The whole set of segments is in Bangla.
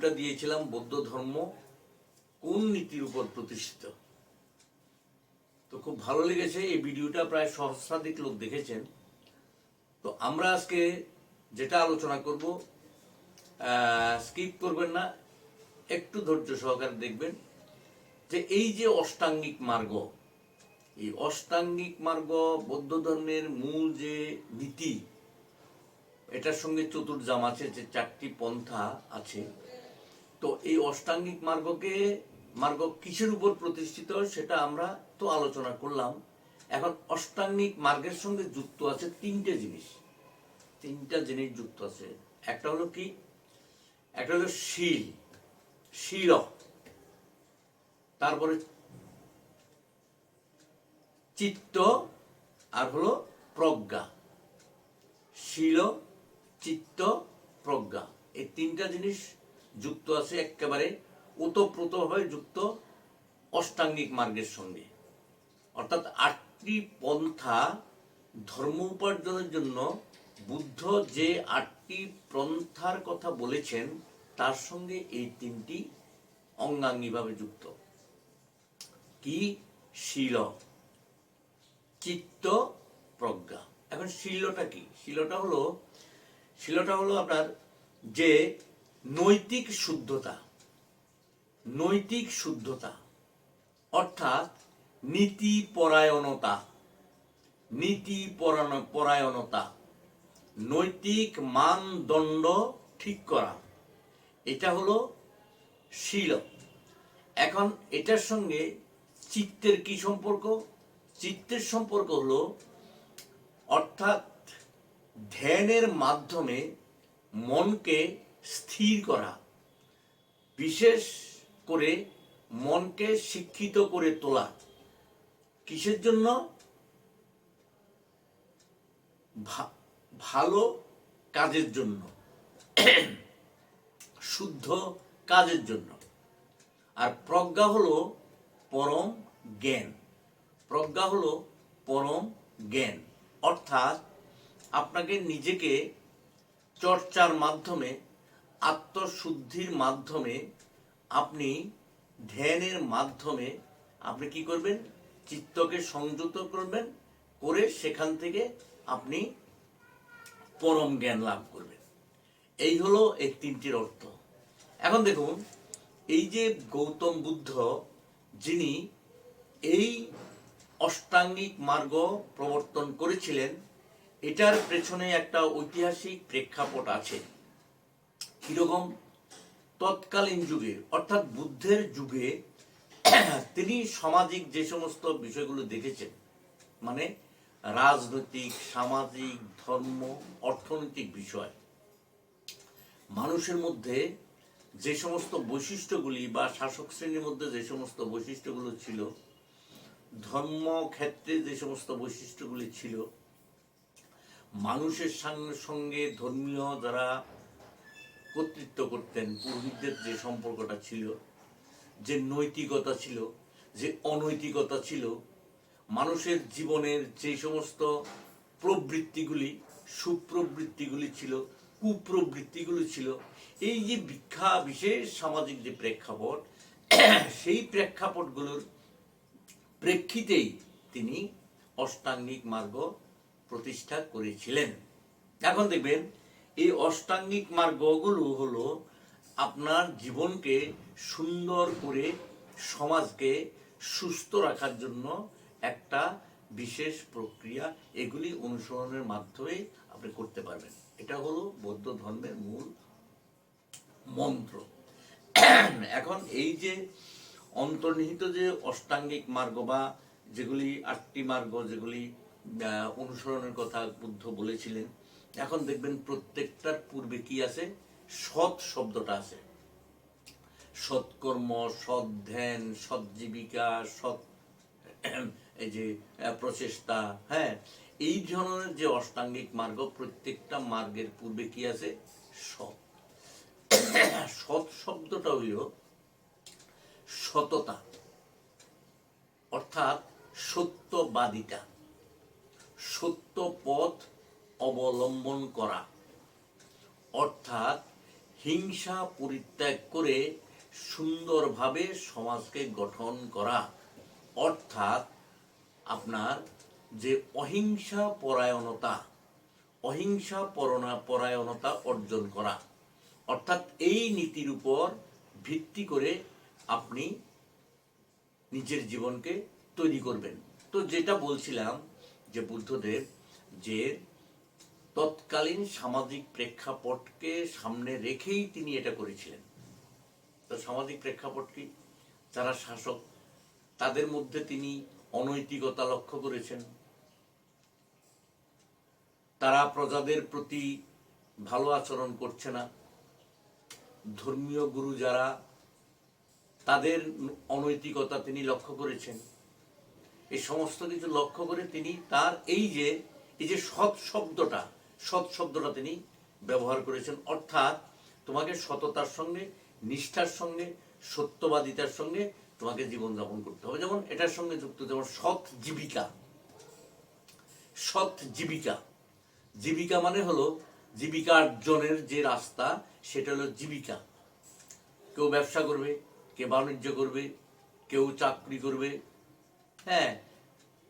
ভিডিওটা দিয়েছিলাম বৌদ্ধ ধর্ম কোন নীতির উপর প্রতিষ্ঠিত? তো খুব ভালো লেগেছে, এই ভিডিওটা প্রায় সহস্রাধিক লোক দেখেছেন। তো আমরা আজকে যেটা আলোচনা করব স্কিপ করবেন না, একটু ধৈর্য সহকারে দেখবেন যে এই যে অষ্টাঙ্গিক মার্গ, এই অষ্টাঙ্গিক মার্গ বৌদ্ধ ধর্মের মূল যে নীতি, এটার সঙ্গে চতুর্জাম আছে, যে চারটি পন্থা আছে তো এই অষ্টাঙ্গিক মার্গকে, মার্গ কিসের উপর প্রতিষ্ঠিত সেটা আমরা তো আলোচনা করলাম। এখন অষ্টাঙ্গিক মার্গের সঙ্গে যুক্ত আছে তিনটে জিনিস। তিনটা জিনিস যুক্ত আছে। একটা হলো কি? একটা হলো শিল শিল। তারপরে চিত্ত আর হলো প্রজ্ঞা। শিল, চিত্ত, প্রজ্ঞা। এই তিনটা জিনিস যুক্ত আছে একেবারে ওতপ্রোতভাবে যুক্ত অষ্টাঙ্গিক মার্গের সঙ্গে। অর্থাৎ আটটি পন্থা ধর্ম উপার্জনের জন্য বুদ্ধ যে আটটি পন্থার কথা বলেছেন, তার সঙ্গে এই তিনটি অঙ্গাঙ্গিভাবে যুক্ত। কি? শিল। চিত্ত, প্রজ্ঞা। এখন শিলটা কি? শিলটা হলো শিলটা হলো আপনার যে নৈতিক শুদ্ধতা। নৈতিক শুদ্ধতা। অর্থাৎ নীতি পরায়ণতা নীতি পরায়ণ- পরায়ণতা। নৈতিক মানদণ্ড ঠিক করা। এটা হলো শিল। এখন এটার সঙ্গে চিত্তের কি সম্পর্ক? চিত্তের সম্পর্ক হলো অর্থাৎ ধ্যানের মাধ্যমে মনকে স্থির করা। বিশেষ করে মনকে শিক্ষিত করে তোলা। কিসের জন্য? ভালো কাজের জন্য। শুদ্ধ কাজের জন্য। আর প্রজ্ঞা হলো পরম জ্ঞান। প্রজ্ঞা হলো পরম জ্ঞান। অর্থাৎ আপনাকে নিজেকে চর্চার মাধ্যমে আত্মশুদ্ধির মাধ্যমে আপনি ধ্যানের মাধ্যমে আপনি কি করবেন? চিত্তকে সংযুক্ত করবেন, করে সেখান থেকে আপনি পরম জ্ঞান লাভ করবেন। এই হলো এই তিনটির অর্থ। এখন দেখুন, এই যে গৌতম বুদ্ধ, যিনি এই অষ্টাঙ্গিক মার্গ প্রবর্তন করেছিলেন, এটার পেছনে একটা ঐতিহাসিক প্রেক্ষাপট আছে। কীরকম? তৎকালীন যুগে, অর্থাৎ বুদ্ধের যুগে, তিনি সামাজিক যে সমস্ত বিষয়গুলো দেখেছেন মানে রাজনৈতিক, সামাজিক, ধর্ম, অর্থনৈতিক বিষয়, মানুষের মধ্যে যে সমস্ত বৈশিষ্ট্যগুলি বা শাসক শ্রেণির মধ্যে যে সমস্ত বৈশিষ্ট্যগুলো ছিল, ধর্ম ক্ষেত্রে যে সমস্ত বৈশিষ্ট্যগুলি ছিল, মানুষের সঙ্গে ধর্মীয় যারা কর্তৃত্ব করতেন পুরোহিতদের যে সম্পর্কটা ছিল, যে নৈতিকতা ছিল, যে অনৈতিকতা ছিল, মানুষের জীবনের যে সমস্ত প্রবৃত্তিগুলি, সুপ্রবৃত্তিগুলি ছিল, কুপ্রবৃত্তিগুলি ছিল, এই যে ভিক্ষা, বিশেষ সামাজিক যে প্রেক্ষাপট, সেই প্রেক্ষাপটগুলোর প্রেক্ষিতেই তিনি অষ্টাঙ্গিক মার্গ প্রতিষ্ঠা করেছিলেন। এখন দেখবেন এই অষ্টাঙ্গিক মার্গগুলো হলো আপনার জীবনকে সুন্দর করে সমাজকে সুস্থ রাখার জন্য একটা বিশেষ প্রক্রিয়া। এগুলি অনুসরণের মাধ্যমে আপনি করতে পারবেন। এটা হলো বৌদ্ধ ধর্মের মূল মন্ত্র। এখন এই যে অন্তর্নিহিত যে অষ্টাঙ্গিক মার্গ বা যেগুলি আটটি মার্গ, যেগুলি অনুসরণের কথা বুদ্ধ বলেছিলেন এখন দেখবেন প্রত্যেকটার পূর্বে কি আছে? সৎ শব্দটা আছে। সৎকর্ম সৎ ধ্যান, সৎ জীবিকা, সৎ এই যে প্রচেষ্টা হ্যাঁ? এই ধরনের যে অষ্টাঙ্গিক মার্গ প্রত্যেকটা মার্গের পূর্বে কি আছে? সৎ। সৎ শব্দটা হইল সততা। অর্থাৎ সত্যবাদিতা। সত্য পথ অবলম্বন করা। অর্থাৎ হিংসা পরিত্যাগ করে সুন্দরভাবে সমাজকে গঠন করা। অর্থাৎ আপনার যে অহিংসা পরায়ণতা, অহিংসা পরণা পরায়ণতা অর্জন করা। অর্থাৎ এই নীতির উপর ভিত্তি করে আপনি নিজের জীবনকে তৈরি করবেন। তো যেটা বলছিলাম যে বুদ্ধদেব যে তৎকালীন সামাজিক প্রেক্ষাপটকে সামনে রেখেই তিনি এটা করেছিলেন। তো সামাজিক প্রেক্ষাপট কি? যারা শাসক, তাদের মধ্যে তিনি অনৈতিকতা লক্ষ্য করেছেন। তারা প্রজাদের প্রতি ভালো আচরণ করছে না। ধর্মীয় গুরু যারা, তাদের অনৈতিকতা তিনি লক্ষ্য করেছেন। এই সমস্ত কিছু লক্ষ্য করে তিনি তার এই যে এই যে সৎ শব্দটা সৎ শব্দটা তিনি ব্যবহার করেছেন। অর্থাৎ তোমাকে সততার সঙ্গে, নিষ্ঠার সঙ্গে, সত্যবাদিতার সঙ্গে তোমাকে জীবনযাপন করতে হবে। যেমন এটার সঙ্গে যুক্ত, যেমন সৎ জীবিকা। সৎ জীবিকা। জীবিকা মানে হলো জীবিকা অর্জনের যে রাস্তা, সেটা হলো জীবিকা। কেউ ব্যবসা করবে, কেউ বাণিজ্য করবে, কেউ চাকরি করবে হ্যাঁ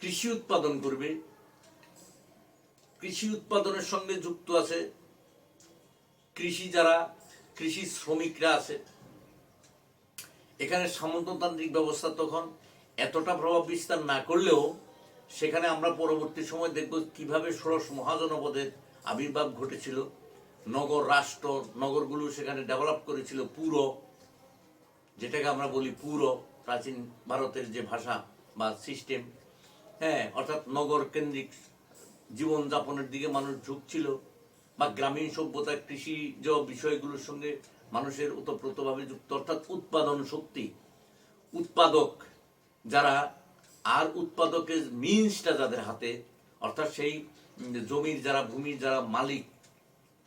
কৃষি উৎপাদন করবে কৃষি উৎপাদনের সঙ্গে যুক্ত আছে। কৃষি যারা, কৃষি শ্রমিকরা আছে। এখানে সামন্ততান্ত্রিক ব্যবস্থা তখন এতটা প্রভাব বিস্তার না করলেও সেখানে আমরা পরবর্তী সময় দেখব কীভাবে ষোড়শ মহাজনপদের আবির্ভাব ঘটেছিল। নগর রাষ্ট্র, নগরগুলো সেখানে ডেভেলপ করেছিল পুরো। যেটাকে আমরা বলি পুরো, প্রাচীন ভারতের যে ভাষা বা সিস্টেম হ্যাঁ অর্থাৎ নগর কেন্দ্রিক জীবনযাপনের দিকে মানুষ ঝুঁকছিল বা গ্রামীণ সভ্যতা কৃষিজ বিষয়গুলোর সঙ্গে মানুষের ওতপ্রোতভাবে যুক্ত। অর্থাৎ উৎপাদন শক্তি। উৎপাদক যারা, আর উৎপাদকের মিনসটা যাদের হাতে, অর্থাৎ সেই জমির যারা, ভূমির যারা মালিক,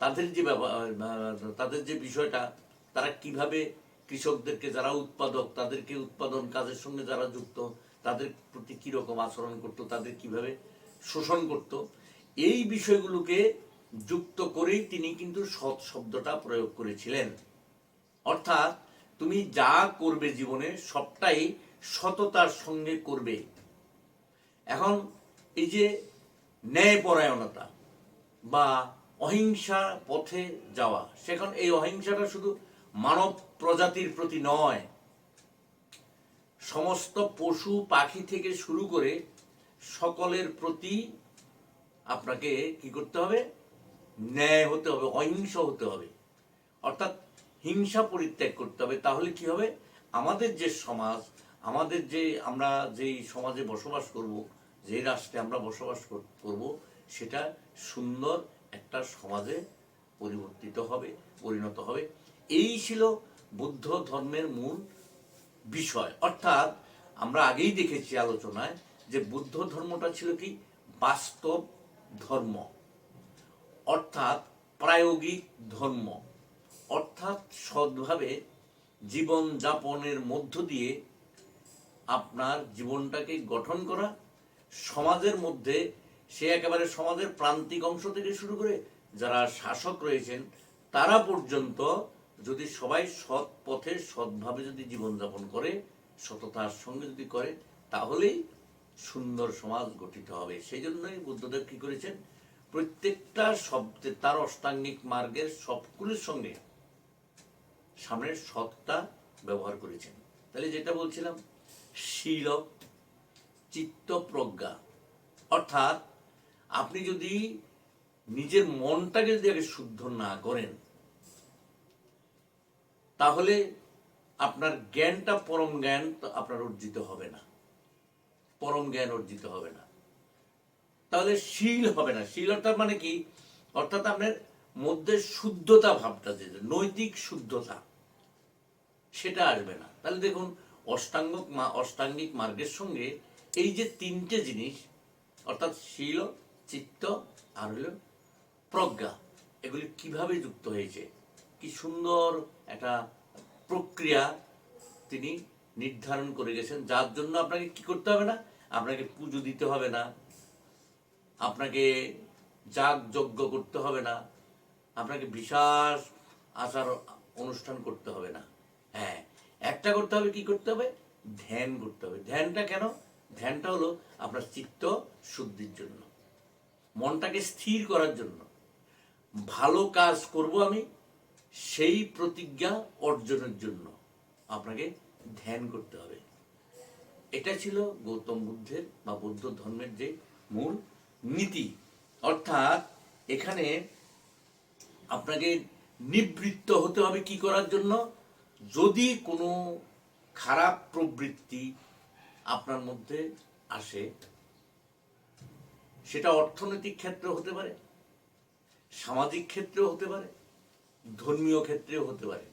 তাদের যে তাদের যে বিষয়টা, তারা কীভাবে কৃষকদেরকে, যারা উৎপাদক, তাদেরকে উৎপাদন কাজের সঙ্গে যারা যুক্ত, তাদের প্রতি কীরকম আচরণ করত, তাদের কীভাবে শোষণ করত, এই বিষয়গুলোকে যুক্ত করেই তিনি কিন্তু সৎ শব্দটা প্রয়োগ করেছিলেন। অর্থাৎ তুমি যা করবে জীবনে সবটাই সততার সঙ্গে করবে। এখন এই যে ন্যায়পরায়ণতা বা অহিংসা পথে যাওয়া, সেখানে এই অহিংসাটা শুধু মানব প্রজাতির প্রতি নয়, সমস্ত পশু পাখি থেকে শুরু করে সকলের প্রতি আপনাকে কি করতে হবে? ন্যায় হতে হবে, অহিংস হতে হবে। অর্থাৎ হিংসা পরিত্যাগ করতে হবে। তাহলে কি হবে? আমাদের যে সমাজ, আমাদের যে আমরা যেই সমাজে বসবাস করব যে রাষ্ট্রে আমরা বসবাস কর- করব, সেটা সুন্দর একটা সমাজে পরিবর্তিত হবে, পরিণত হবে। এই ছিল বুদ্ধ ধর্মের মূল বিষয়। অর্থাৎ আমরা আগেই দেখেছি আলোচনায় যে বুদ্ধ ধর্মটা ছিল কি? বাস্তব ধর্ম। অর্থাৎ প্রায়োগিক ধর্ম। অর্থাৎ সৎভাবে জীবন যাপনের মধ্য দিয়ে আপনার জীবনটাকে গঠন করা, সমাজের মধ্যে সে একেবারে সমাজের প্রান্তিক অংশ থেকে শুরু করে যারা শাসক রয়েছেন, তারা পর্যন্ত যদি সবাই সৎ পথে সৎভাবে যদি জীবনযাপন করে, সততার সঙ্গে যদি করে, তাহলেই সুন্দর সমাজ গঠিত হবে। সেই জন্যই বুদ্ধদেব কি করেছেন? প্রত্যেকটা শব্দে তার অষ্টাঙ্গিক মার্গের সবগুলির সঙ্গে সামনের সৎটা ব্যবহার করেছেন। তাহলে যেটা বলছিলাম, শীল চিত্ত প্রজ্ঞা। অর্থাৎ আপনি যদি নিজের মনটাকে যদি আগে শুদ্ধ না করেন, তাহলে আপনার জ্ঞানটা পরম জ্ঞান আপনার অর্জিত হবে না। পরম জ্ঞান অর্জিত হবে না। তাহলে শীল হবে না। শীল অর্থাৎ মানে কি? অর্থাৎ আপনার মধ্যে শুদ্ধতা ভাবটা যে নৈতিক শুদ্ধতা, সেটা আসবে না। তাহলে দেখুন অষ্টাঙ্গ মা- অষ্টাঙ্গিক মার্গের সঙ্গে এই যে তিনটে জিনিস, অর্থাৎ শীল, চিত্ত আর হলো প্রজ্ঞা, এগুলি কীভাবে যুক্ত হয়েছে? কি সুন্দর একটা প্রক্রিয়া তিনি নির্ধারণ করে গেছেন, যার জন্য আপনাকে কি করতে হবে না? আপনাকে পুজো দিতে হবে না। আপনাকে যাগ যজ্ঞ করতে হবে না। আপনাকে বিশাল আচার অনুষ্ঠান করতে হবে না। হ্যাঁ একটা করতে হবে, কি করতে হবে? ধ্যান করতে হবে। ধ্যানটা কেন? ধ্যানটা হলো আপনার চিত্ত শুদ্ধির জন্য। মনটাকে স্থির করার জন্য। ভালো কাজ করব আমি, সেই প্রতিজ্ঞা অর্জনের জন্য আপনাকে ধ্যান করতে হবে। এটা ছিল গৌতম বুদ্ধের বা বৌদ্ধ ধর্মের যে মূল নীতি। অর্থাৎ এখানে আপনাকে নিবৃত্ত হতে হবে কি করার জন্য? যদি কোনো খারাপ প্রবৃত্তি আপনার মধ্যে আসে, সেটা অর্থনৈতিক ক্ষেত্রে হতে পারে, সামাজিক ক্ষেত্রেও হতে পারে, ধর্মীয় ক্ষেত্রেও হতে পারে।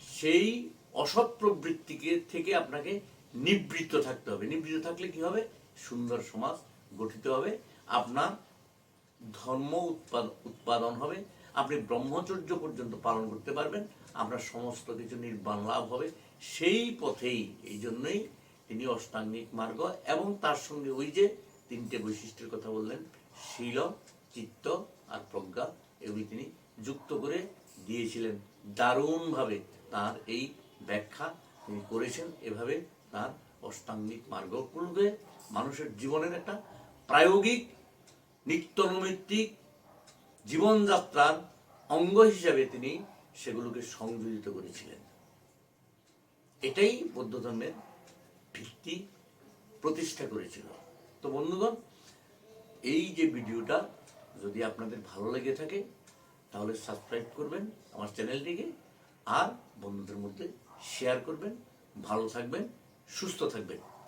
সেই অসৎ প্রবৃত্তিকে থেকে আপনাকে নিবৃত্ত থাকতে হবে। নিবৃত্ত থাকলে কি হবে? সুন্দর সমাজ গঠিত হবে। আপনার ধর্ম উৎপাদ- উৎপাদন হবে। আপনি ব্রহ্মচর্য পর্যন্ত পালন করতে পারবেন। আপনার সমস্ত কিছু নির্বাণ লাভ হবে। সেই পথেই, এই জন্যই তিনি অষ্টাঙ্গিক মার্গ এবং তার সঙ্গে ওই যে তিনটে বৈশিষ্ট্যের কথা বললেন, শীল, চিত্ত আর প্রজ্ঞা, এগুলি তিনি যুক্ত করে দিয়েছিলেন। দারুণভাবে তার এই ব্যাখ্যা তিনি করেছেন। এভাবে তার অষ্টাঙ্গিক মার্গগুলোকে মানুষের জীবনের একটা প্রায়োগিক, নিত্যনৈমিত্তিক জীবনযাত্রার অঙ্গ হিসাবে তিনি সেগুলোকে সংযোজিত করেছিলেন। এটাই বৌদ্ধ ধর্মের ভিত্তি প্রতিষ্ঠা করেছিল। তো বন্ধুগণ, এই যে ভিডিওটা যদি আপনাদের ভালো লেগে থাকে, তাহলে সাবস্ক্রাইব করবেন আমার চ্যানেলটিকে আর বন্ধুদের মধ্যে শেয়ার করবেন, ভালো থাকবেন। সুস্থ থাকবেন